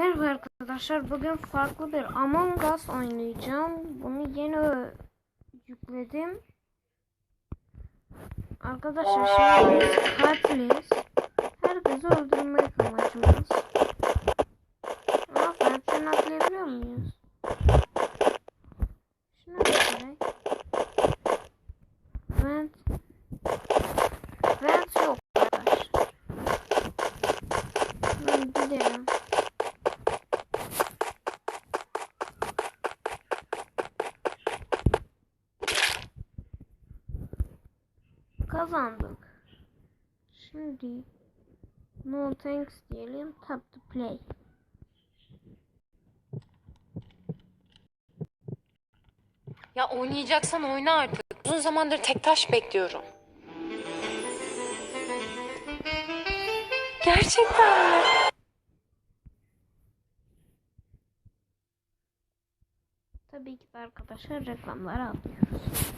Merhaba arkadaşlar. Bugün farklı bir Among Us oynayacağım. Bunu yeni yükledim. Arkadaşlar şimdi katiliz. Kazandık. Şimdi no thanks diyelim. Tap to play. Ya oynayacaksan oyna artık. Uzun zamandır tek taş bekliyorum. Gerçekten mi? Tabii ki de arkadaşlar reklamları alıyoruz.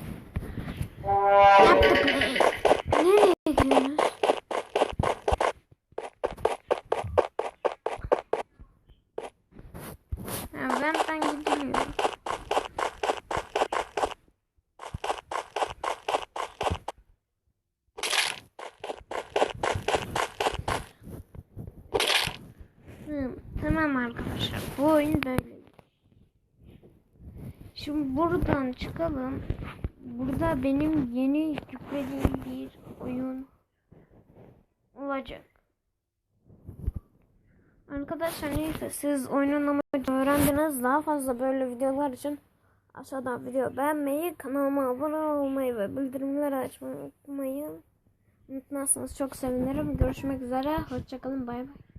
Nereye gidiyoruz? Ha, benden gidiliyor. Hı, tamam arkadaşlar. Bu oyun böyle. Şimdi buradan çıkalım. Burada benim yeni yüklediğim bir oyun olacak. Arkadaşlar neyse siz oyunun amacını öğrendiniz. Daha fazla böyle videolar için aşağıdan video beğenmeyi, kanalıma abone olmayı ve bildirimleri açmayı unutmayın. Unutmazsanız çok sevinirim. Görüşmek üzere. Hoşçakalın. Bay bay.